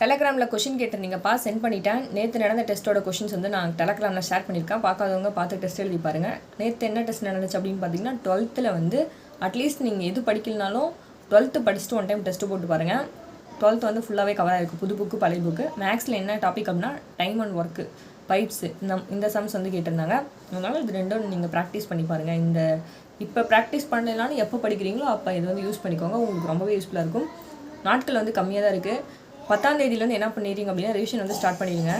டெலகிராமில் question கேட்டிருந்தீங்கப்பா send பண்ணிட்டேன். நேற்று நடந்த டெஸ்ட்டோட கொஷின்ஸ் வந்து நான் டெலகிராமில் ஷேர் பண்ணியிருக்கேன். பார்க்காதவங்க பார்த்து டெஸ்ட் எழுதி பாருங்கள் நேற்று என்ன டெஸ்ட் நடந்துச்சு அப்படின்னு பார்த்தீங்கன்னா டுவெல்த்தில் வந்து அட்லீஸ்ட் நீங்கள் எது படிக்கலனாலும் டுவெல்த்து படிச்சுட்டு ஒன் டைம் டெஸ்ட்டு போட்டு பாருங்கள் டுவெல்த் வந்து ஃபுல்லாகவே கவர் ஆகிருக்கு புது புக்கு பழைய புக்கு மேக்ஸில் என்ன டாபிக் அப்படின்னா டைம் அண்ட் ஒர்க்கு பைப்ஸு இந்த இந்த சம்ஸ் வந்து கேட்டிருந்தாங்க. அதனால் இது ரெண்டும் நீங்கள் ப்ராக்டிஸ் பண்ணி பாருங்கள் இந்த இப்போ ப்ராக்டிஸ் பண்ணலனாலும் எப்போ படிக்கிறீங்களோ அப்போ இது வந்து யூஸ் பண்ணிக்கோங்க. உங்களுக்கு ரொம்பவே யூஸ்ஃபுல்லாக இருக்கும். நாட்கள் வந்து கம்மியாக தான் இருக்குது பத்தாம் தேதியிலேருந்து என்ன பண்ணிடுறீங்க அப்படின்னா ரிவிஷன் வந்து ஸ்டார்ட் பண்ணிடுங்க.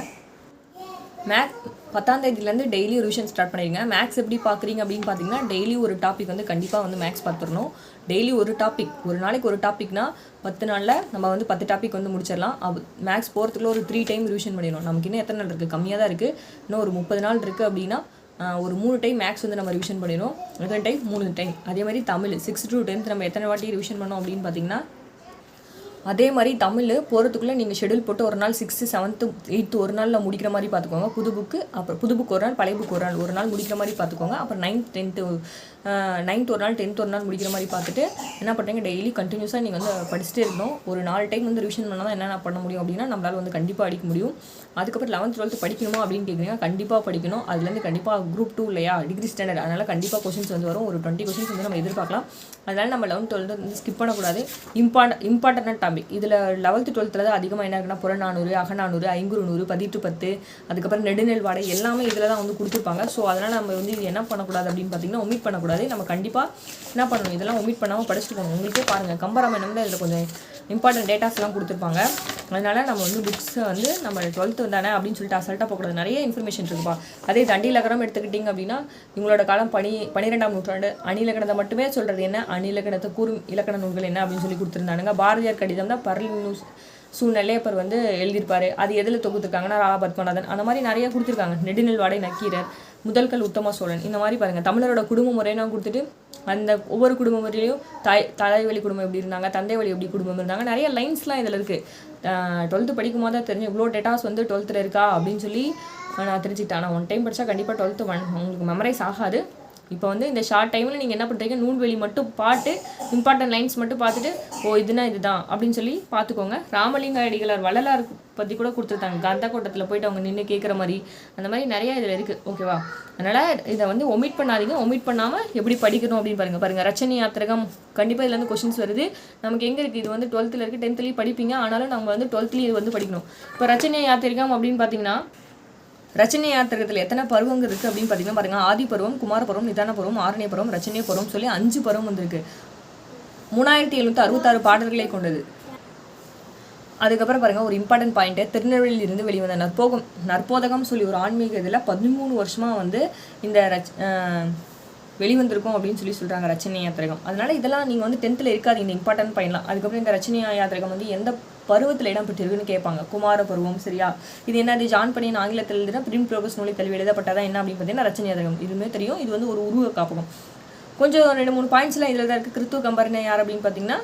மேக் பத்தாம் தேதியிலேருந்து டெய்லி ரிவிஷன் ஸ்டார்ட் பண்ணிடுங்க. மேக்ஸ் எப்படி பார்க்குறீங்க அப்படின்னு பார்த்தீங்கன்னா டெய்லி ஒரு டாபிக் வந்து கண்டிப்பாக வந்து மேக்ஸ் பார்த்துடணும். டெய்லி ஒரு டாபிக் ஒரு நாளைக்கு ஒரு டாபிக்னா பத்து நாளில் நம்ம வந்து பத்து டாபிக் வந்து முடிச்சிடலாம். அப் மேக்ஸ் போகிறதுக்குள்ள ஒரு த்ரீ டைம் ரிவிஷன் பண்ணிடணும். நமக்கு இன்னும் எத்தனை நாள் இருக்குது கம்மியாக தான் இருக்குது இன்னும் ஒரு முப்பது நாள் இருக்குது அப்படின்னா ஒரு மூணு டைம் மேக்ஸ் வந்து நம்ம ரிவிஷன் பண்ணிடணும். எத்தனை டைம் மூணு டைம் அதே மாதிரி தமிழ் சிக்ஸ் டு டென்த் நம்ம எத்தனை வாட்டி ரிவிஷன் பண்ணோம் அப்படின்னு பார்த்தீங்கன்னா அதே மாதிரி தமிழ் போகிறதுக்குள்ளே நீங்கள் ஷெடியூல் போட்டு ஒரு நாள் சிக்ஸ்த்து செவன்த்து எயித்து ஒரு நாளில் முடிக்கிற மாதிரி பார்த்துக்கோங்க புது புக்கு அப்புறம் புது புக் ஒரு நாள் பழைய புக் ஒரு நாள் ஒரு நாள் முடிக்கிற மாதிரி பார்த்துக்கோங்க அப்புறம் நைன்த் டென்த்து நைன்த் ஒரு நாள் டென்த் ஒரு நாள் முடிக்கிற மாதிரி பார்த்துட்டு என்ன பண்ணுறீங்க டெய்லி கண்டினியூஸாக நீங்கள் வந்து படிச்சுட்டே இருக்கணும். ஒரு நாலு டைம் வந்து ரிவிஷன் பண்ணால் தான் என்னென்ன பண்ண முடியும் அப்படின்னா நம்மளால் வந்து கண்டிப்பாக அடிக்க முடியும். அதுக்கப்புறம் லெவன்த் டுவெல்த் படிக்கணுமா அப்படின்னு கேட்குறீங்க கண்டிப்பாக படிக்கணும். அதுலேருந்து கண்டிப்பாக குரூப் டூ இல்லையா? டிகிரி ஸ்டாண்டர்ட் அதனால் கண்டிப்பாக கொஷின்ஸ் வந்து வரும். ஒரு டுவெண்ட்டி கொஷின்ஸ் வந்து நம்ம எதிர்பார்க்கலாம். அதனால் நம்ம லெவன்த் டுவெல்த் வந்து ஸ்கிப் பண்ணக்கூடாது. இம்பார்ட் இம்பார்ட்டன்ட் எல்லாமே இதில் லெவல்த்து டுவெல்த்தில் தான் அதிகமாக என்ன இருக்குன்னா புறநானூறு அகநானூறு ஐங்குறுநூறு பதிட்டு பத்து அதுக்கப்புறம் நெடுநெல் வாடை எல்லாமே இதில் தான் வந்து கொடுத்துருப்பாங்க. ஸோ அதனால் நம்ம வந்து இது என்ன பண்ணக்கூடாது அப்படின்னு பார்த்தீங்கன்னா ஒமிட் பண்ணக்கூடாது. நம்ம கண்டிப்பாக என்ன பண்ணணும்? இதெல்லாம் ஒமிட் பண்ணாமல் படிச்சுட்டு போகணும். உங்களுக்கே பாருங்கள் கம்பராமாயணம் இதில் கொஞ்சம் இம்பார்ட்டன்ட் டேட்டாஸ்லாம் கொடுத்துருப்பாங்க. அதனால் நம்ம வந்து புக்ஸை வந்து நம்ம டுவெல்த்து தானே அப்படின்னு சொல்லிட்டு அசல்ட்டாக போகக்கூடாது. நிறைய இன்ஃபர்மேஷன் இருக்குப்பா. அதே தண்டி இலக்கணம் எடுத்துக்கிட்டிங்க அப்படின்னா இவங்களோட காலம் பனி பன்னிரெண்டாம் நூற்றாண்டு அணிலக்கணத்தை மட்டுமே சொல்கிறது என்ன? அணிலக்கணத்தை கூறும் இலக்கண நூல்கள் என்ன அப்படின்னு சொல்லி கொடுத்துருந்தானுங்க. பாரதியார் கடிதம் தான் பரல் நியூஸ் சூழ்நிலையப்பர் வந்து எழுதியிருப்பாரு. அது எதில் தொகுத்துருக்காங்கன்னா ரா பத்மநாதன் அந்த மாதிரி நிறைய கொடுத்துருக்காங்க. நெடுநெல் வாடை நக்கீரர் முதல்கள் உத்தம சோழன். இந்த மாதிரி பாருங்கள் தமிழரோட குடும்ப முறையெல்லாம் கொடுத்துட்டு அந்த ஒவ்வொரு குடும்ப முறையிலையும் தாய் தலைவலி குடும்பம் எப்படி இருந்தாங்க தந்தை வழி எப்படி குடும்பம் இருந்தாங்க நிறைய லைன்ஸ்லாம் இதில் இருக்குது டுவெல்த்து படிக்கும் போது தான் தெரிஞ்சு இவ்வளோ டேட்டாஸ் வந்து டுவெல்த்தில் இருக்கா அப்படின்னு சொல்லி நான் தெரிஞ்சுக்கிட்டேன். ஆனால் ஒன் டைம் படித்தா கண்டிப்பாக டுவெல்த்து ஒன் உங்களுக்கு மெமரைஸ் ஆகாது. இப்போ வந்து இந்த ஷார்ட் டைமில் நீங்கள் என்ன பண்ணுறீங்க நூல்வெளி மட்டும் பாட்டு இம்பார்ட்டன்ட் லைன்ஸ் மட்டும் பார்த்துட்டு ஓ இதுனா இதுதான் அப்படின்னு சொல்லி பார்த்துக்கோங்க. ராமலிங்க அடிகளார் வள்ளலார் பற்றி கூட கொடுத்துருக்காங்க. கந்த கோட்டத்தில் போயிட்டு அவங்க நின்று கேட்குற மாதிரி. அந்த மாதிரி நிறைய இதில் இருக்குது ஓகேவா அதனால் இதை வந்து ஒமிட் பண்ணாதீங்க. ஒமிட் பண்ணாமல் எப்படி படிக்கணும் அப்படின்னு பாருங்கள் பாருங்கள் ரச்சனை யாத்திரகம். கண்டிப்பாக இதில் வந்து கொஷின்ஸ் வருது. நமக்கு எங்கே இருக்குது இது வந்து டுவெல்த்தில் இருக்குது டென்த்லேயும் படிப்பீங்க. ஆனாலும் நம்ம வந்து டுவெல்த்லேயும் இது வந்து படிக்கணும். இப்போ ரச்சனை யாத்திரிகம் அப்படின்னு பார்த்தீங்கன்னா ரச்சனை யாத்திரத்தில் எத்தனை பருவங்கள் இருக்குது அப்படின்னு பார்த்தீங்கன்னா பாருங்க. ஆதி பருவம் குமார பருவம் நிதான பருவம் ஆரணிய பருவம் ரச்சனை பருவம் சொல்லி அஞ்சு பருவம் வந்திருக்கு. மூணாயிரத்தி எழுநூற்றி அறுபத்தாறு பாடல்களை கொண்டது. அதுக்கப்புறம் பாருங்க ஒரு இம்பார்ட்டன்ட் பாயிண்ட்டு திருநெல்வேலியில் இருந்து வெளிவந்த நற்போகம் நற்போதகம் சொல்லி ஒரு ஆன்மீக இதில் பதிமூணு வருஷமாக வந்து இந்த ரச் வெளிவந்திருக்கும் அப்படின்னு சொல்லி சொல்கிறாங்க ரச்சனை யாத்திரகம். அதனால் இதெல்லாம் நீங்கள் வந்து டென்த்தில் இருக்காது இந்த இம்பார்ட்டன்ட் பாயிண்ட்லாம் அதுக்கப்புறம் இந்த ரச்சனை யாத்திரகம் வந்து எந்த பருவத்தில் இடம் பெற்றிருக்குன்னு கேட்பாங்க. குமார பருவம் சரியா? இது என்னது? ஜான் பண்ணியின் ஆங்கிலத்தில் எழுதுனா பிரிம் ப்ரோகஸ் நூலை தழுவி எழுதப்பட்டதா என்ன அப்படின்னு பார்த்தீங்கன்னா ரச்சனை இதுவுமே தெரியும். இது வந்து ஒரு உருவ காப்பகம். கொஞ்சம் ரெண்டு மூணு பாயிண்ட்ஸ்லாம் இதில் தான் இருக்குது கிறித்துவ கம்பரினை யார் அப்படின்னு பார்த்தீங்கன்னா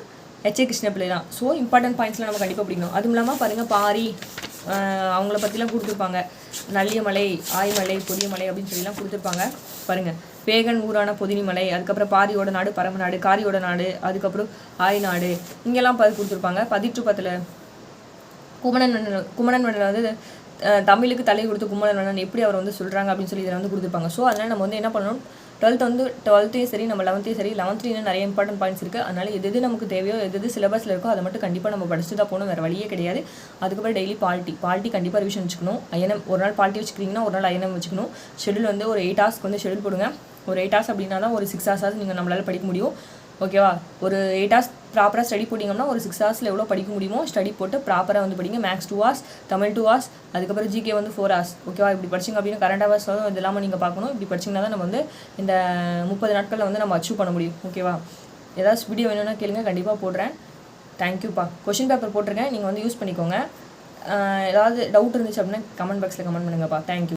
ஹெச்ஏ கிருஷ்ணப்பிள்ளை தான். ஸோ இம்பார்ட்டன்ட் பாயிண்ட்ஸ்லாம் நம்ம கண்டிப்பாக பிடிக்கணும். அதுவும் இல்லாமல் பாருங்கள் பாரி அவங்கள பற்றிலாம் கொடுத்துருப்பாங்க. நல்லியமலை ஆய்மலை பொதியமலை அப்படின்னு சொல்லிலாம் கொடுத்துருப்பாங்க. பாருங்கள் பேகன் ஊரான பொதினிமலை அதுக்கப்புறம் பாரியோட நாடு பரமநாடு காரியோட நாடு அதுக்கப்புறம் ஆய்நாடு இங்கெல்லாம் பதி கொடுத்துருப்பாங்க. பதிற்று பத்தில் குமணன் மன்னன் குமணன் மன்னன் வந்து தமிழுக்கு தலை கொடுத்து குமணன் மன்னன் எப்படி அவர் வந்து சொல்கிறாங்க அப்படின்னு சொல்லி இதில் வந்து கொடுத்துருப்பாங்க. ஸோ அதனால் நம்ம வந்து என்ன பண்ணணும்? டுவெல்த் வந்து டுவெல்த்தையும் சரி நம்ம லெவன்த்தையும் சரி லெவன்த்லேயும் நிறைய இம்பார்ட்டன்ட் பாயிண்ட்ஸ் இருக்குது அதனால் எது எது நமக்கு தேவையோ எது எது சிலபஸில் இருக்கோ அதை மட்டும் கண்டிப்பாக நம்ம படிச்சு தான் போகணும். வேறு வழியே கிடையாது. அதுக்கப்புறம் டெய்லி பால்ட்டி பால்ட்டி கண்டிப்பாக ரிவிஷன் வச்சுக்கணும். ஐஎன்எம் ஒரு நாள் பால்ட்டி வச்சுக்கிறீங்கன்னா ஒரு நாள் ஐஎன்எம் வச்சுக்கணும். ஷெடியூல் வந்து ஒரு எயிட் ஹவர்ஸ்க்கு வந்து ஷெடியூல் போடுங்க. ஒரு எயிட் ஹவர்ஸ் அப்படின்னா தான் ஒரு சிக்ஸ் ஹவர்ஸ் நீங்கள் நம்மளால் படிக்க முடியும். ஓகேவா ஒரு எயிட் ஹவர்ஸ் ப்ராப்பராக ஸ்டடி போட்டிங்கன்னா ஒரு சிக்ஸ் ஹவர்ஸில் எவ்வளோ படிக்க முடியுமோ ஸ்டடி போட்டு ப்ராப்பராக வந்து படிங்க. Maths two hours Tamil two hours அதுக்கப்புறம் ஜிகே வந்து ஃபோர் ஹவர்ஸ் ஓகேவா இப்படி படிச்சிங்க அப்படின்னா கரண்ட் ஹவர்ஸ் இது இல்லாமல் நீங்கள் பார்க்கணும். இப்படி படிச்சிங்கன்னா தான் நம்ம வந்து இந்த முப்பது நாட்களில் வந்து நம்ம அச்சீவ் பண்ண முடியும். ஓகேவா ஏதாச்சும் வீடியோ வேணும்னா கேளுங்க. கண்டிப்பாக போடுறேன். தேங்க்யூப்பா கொஷின் பேப்பர் போட்டிருக்கேன். நீங்கள் வந்து யூஸ் பண்ணிக்கோங்க. ஏதாவது டவுட் இருந்துச்சு அப்படின்னா கமெண்ட் பாக்ஸில் கமெண்ட் பண்ணுங்கப்பா. தேங்க்யூ